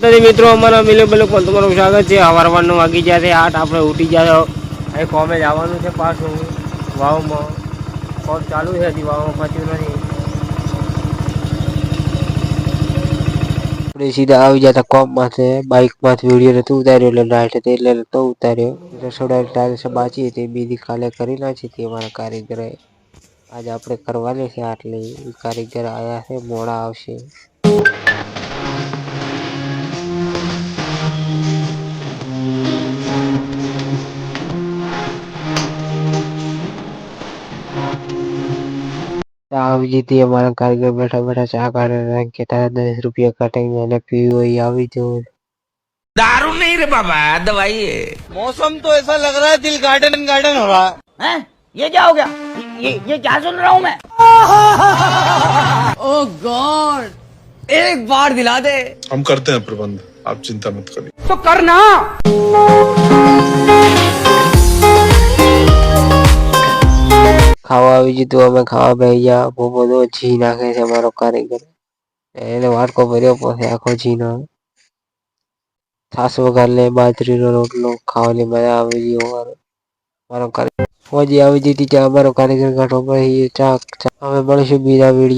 મિત્રો, અમારા મિલે બલે પણ તમારું સ્વાગત છે. હવારવાનું વાગી ગયા છે આઠ, આપણે ઉઠી ગયા એ કોમે જવાનું છે પાછું. વાવમાં કોમ ચાલુ છે હજી વાવમાં પત્યું નથી. આપણે સીધા આવી જતા કોમમાંથી. માથે બાઇકમાંથી વીડિયો નતો ઉતાર્યો, એટલે નાઇટ હતી એટલે નતો ઉતાર્યો. રસોડાની ટાઇલ્સ બાચી હતી. બીજી કાલે કરી નાખી હતી અમારા કારીગરે. આજે આપણે કરવાની છે આટલી. કારીગર આવ્યા છે, મોડા આવશે. आप जीती हमारा घर के बैठा बैठा चाह कर रहे हैं दस रुपया कटेंगे मैंने पी हुई अभी जो दारू नहीं रे बाबा दवाई है मौसम तो ऐसा लग रहा है दिल गार्डन गार्डन हो रहा है ये क्या हो गया ये ये क्या सुन रहा हूँ मैं ओ गॉड एक बार दिला दे हम करते हैं प्रबंध आप चिंता मत करिए तो करना ખાવા આવી જતું અમે ખાવા બેસી ગયા બહુ બધો જી નાખે છે અમારો કારીગર એને વાટકો ભર્યો પછી આખો જી નો છાસ વઘાર લે બાજરીનો રોટલો ખાવાની મજા આવી ગઈ અમારો મારો કારીગર ફોજી આવી જતી ત્યાં અમારો કારીગર કાઢો પછી ચા ચા- અમે મળીશું બીજા વિડીયો